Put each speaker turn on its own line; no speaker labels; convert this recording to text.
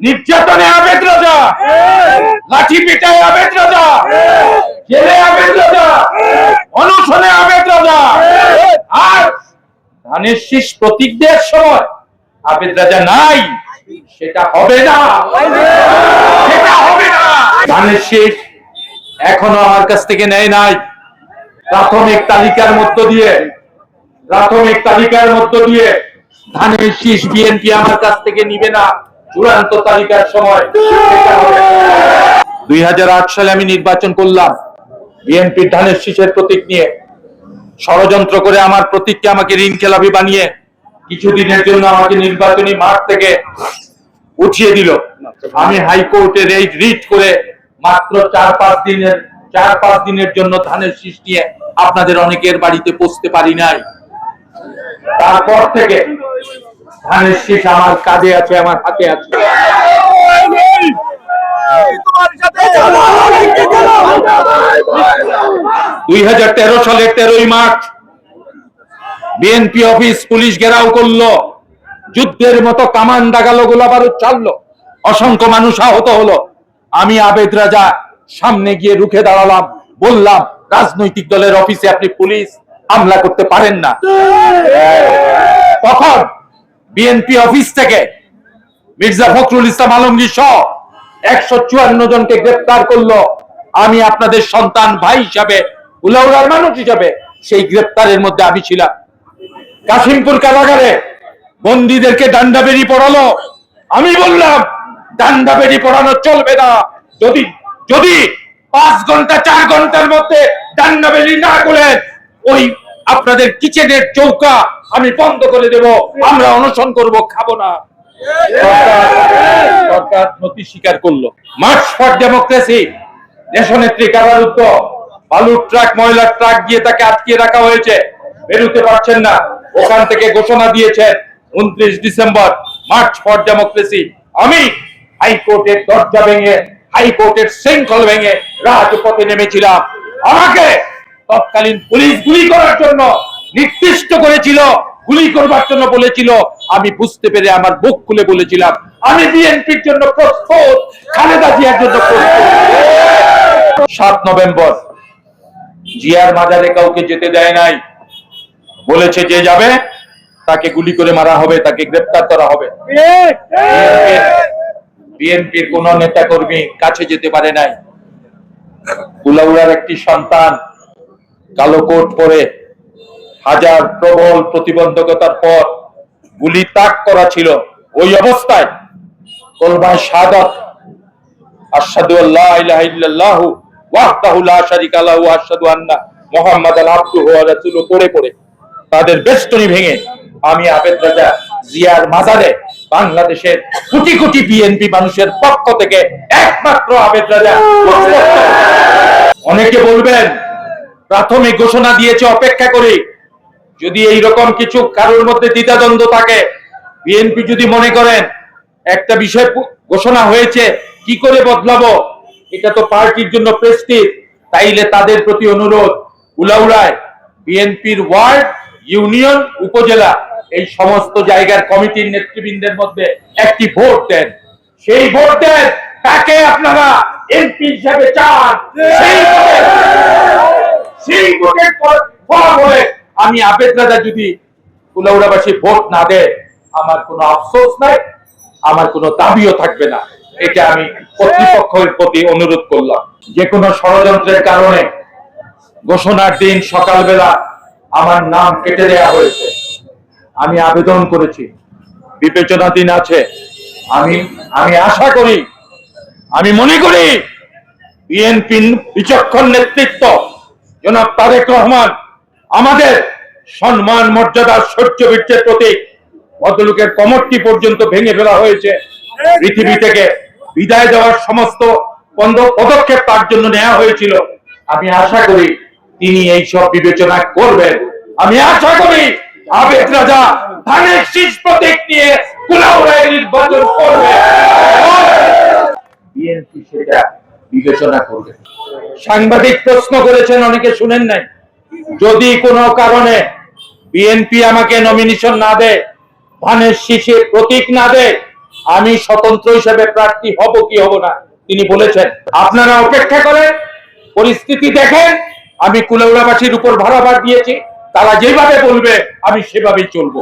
নির্যাতনে আবেদ রাজা। লাঠি পিটায় আবেদ রাজা। জেলে আবেদ রাজা। অনশনে আবেদ রাজা। আর ধানের শীষ প্রতীক দেওয়ার সময় আবেদ রাজা নাই। সেটা হবে না। সেটা হবে না। ধানের শীষ এখনও আমার কাছ থেকে নেয় নাই। প্রাথমিক তালিকার মধ্য দিয়ে, প্রাথমিক তালিকার মধ্য দিয়ে ধানের শীষ বিএনপি আমার কাছ থেকে নিবে না। চূড়ান্ত তালিকার সময় দুই সালে আমি নির্বাচন করলাম। বিএনপির ধানের শীষের প্রতীক নিয়ে। ষড়যন্ত্র করে আমার প্রতীককে আমাকে ঋণ খেলাপি বানিয়ে কিছুদিনের জন্য আমাকে নির্বাচনী মাঠ থেকে উঠিয়ে দিল। আমি হাইকোর্টের এই রিট করে মাত্র চার পাঁচ দিনের, চার পাঁচ দিনের জন্য ধানের শীষ নিয়ে আপনাদের অনেকের বাড়িতে পৌঁছতে পারি নাই। তারপর থেকে ধানের শীষ আমার কাজে আছে, আমার হাতে আছে। দুই হাজার তেরো সালের তেরোই মার্চ বিএনপি অফিস পুলিশ ঘেরাও করল। যুদ্ধের মতো কামান দাগালো অসংখ্য মানুষ আহত হলো। আমি আবেদ রাজা, সামনে গিয়ে রুখে দাঁড়ালাম। বললাম, রাজনৈতিক দলের অফিসে আপনি পুলিশ, হামলা করতে পারেন না। তখন বিএনপি অফিস থেকে মির্জা ফখরুল ইসলাম আলমগীর সহ একশো চুয়ান্ন জনকে গ্রেপ্তার করল। আমি আপনাদের সন্তান ভাই হিসাবে উলাউড়ার মানুষ হিসাবে সেই গ্রেপ্তারের মধ্যে আমি ছিলাম। কাশিমপুর কারাগারে বন্দীদেরকে ডান্ডা বেরি পড়ালো। আমি বললাম, ডান্ডা বেরি পড়ানো চলবে না। যদি যদি পাঁচ ঘণ্টা, চার ঘণ্টার মধ্যে ডান্ডা বেরি না করেন ওই আপনাদের কিচেনের চৌকা আমি বন্ধ করে দেব, আমরা অনশন করব, খাব না। সরকার- নথি স্বীকার করল। মার্চ ফর ডেমোক্রেসি দেশনেত্রী কারারুদ্ধ বালুর ট্রাক ময়লার ট্রাক তাকে রাখা হয়েছে। বেরোতে পারছেন না, ওখান থেকে ঘোষণা দিয়েছেন উনত্রিশ ডিসেম্বর মার্চ ফর ডেমোক্রেসি আমি হাইকোর্টের দরজা ভেঙে, হাইকোর্টের শৃঙ্খল ভেঙে রাজপথে নেমেছিলাম। আমাকে তৎকালীন পুলিশ গুলি করার জন্য নির্দিষ্ট করেছিল, গুলি করবার জন্য বলেছিল। আমি বুঝতে পেরে আমার বুক খুলে বলেছিলাম, আমি বিএনপির জন্য প্রস্তুত, খালেদা জিয়ার জন্য সাত নভেম্বর, জিয়ার মাজারে কাউকে যেতে দেয় নাই। বলেছে যে যাবে, তাকে গুলি করে মারা হবে, তাকে গ্রেপ্তার করা হবে। বিএনপির কোন নেতা কর্মী কাছে যেতে পারে নাই। কুলাউড়ার একটি সন্তান কালো কোট পরে হাজার প্রবল প্রতিবন্ধকতার পর গুলি তাক করা ছিল। ওই অবস্থায় কলমায় শাহাদাত, আশহাদু আল্লা ইলাহা ইল্লাল্লাহু ওয়াহদাহু লা শারীকা লাহু ওয়া আশহাদু আন্না মুহাম্মাদান আবদুহু ওয়া রাসূলুহু। পড়ে পড়ে তাদের বেষ্টনী ভেঙে আমি আবেদ রাজা জিয়ার মাজারে বাংলাদেশের কোটি কোটি বিএনপি মানুষের পক্ষ থেকে একমাত্র আবেদ রাজা অনেকে বলবেন, প্রাথমিক ঘোষণা দিয়েছে, অপেক্ষা করি। যদি এই রকম কিছু কারোর মধ্যে দ্বিধাদ্বন্দ্ব থাকে, বিএনপি যদি মনে করেন একটা বিষয় ঘোষণা হয়েছে, কি করে বদলাবো? এটা তো পার্টির জন্য প্রেস্টিজ তাইলে তাদের প্রতি অনুরোধ উলাউড়ায় বিএনপির ওয়ার্ড, ইউনিয়ন, উপজেলা, এই সমস্ত জায়গার কমিটির নেতৃবৃন্দের মধ্যে একটি ভোট দেন। সেই ভোট দেন কাকে আপনারা? এমপি হিসাবে চান। সেই ভোটে সেই ভোটের ফল- ফলাফলে আমি আবেদ রাজা যদি কুলাউড়াবাসী ভোট না দেয়, আমার কোনো আফসোস নাই, আমার কোনো দাবিও থাকবে না। এটা আমি কর্তৃপক্ষের প্রতি অনুরোধ করলাম। যে কোনো ষড়যন্ত্রের কারণে ঘোষণার দিন সকালবেলা আমার নাম কেটে দেওয়া হয়েছে। আমি আবেদন করেছি। বিবেচনাধীন আছে। আমি আমি আশা করি, আমি মনে করি বিএনপি বিচক্ষণ নেতৃত্ব জনাব তারেক রহমান আমাদের সম্মান মর্যাদার সহ্য বীর্যের প্রতীক। ভদ্রলোকের কমরটি পর্যন্ত ভেঙে ফেলা হয়েছে। পৃথিবী থেকে বিদায় দেওয়ার সমস্ত পদক্ষেপ তার জন্য নেওয়া হয়েছিল। আমি আশা করি তিনি এই সব বিবেচনা করবেন। আমি আশা করি আবেদ রাজা ধানের শীষ প্রতীক নিয়ে কুলাউড়ায় নির্বাচন করবে। বিএনপি সেটা বিবেচনা করবে। সাংবাদিক প্রশ্ন করেছেন, অনেকে শুনেন নাই। যদি কোনো কারণে বিএনপি আমাকে নমিনেশন না দেয় ধানের শিশির প্রতীক না দেয় আমি স্বতন্ত্র হিসেবে প্রার্থী হব কি হব না, তিনি বলেছেন। আপনারা অপেক্ষা করেন, পরিস্থিতি দেখেন, আমি কুলাউড়াবাসীর উপর ভাড়াবার দিয়েছি, তারা যেভাবে বলবে, আমি সেভাবেই চলবো।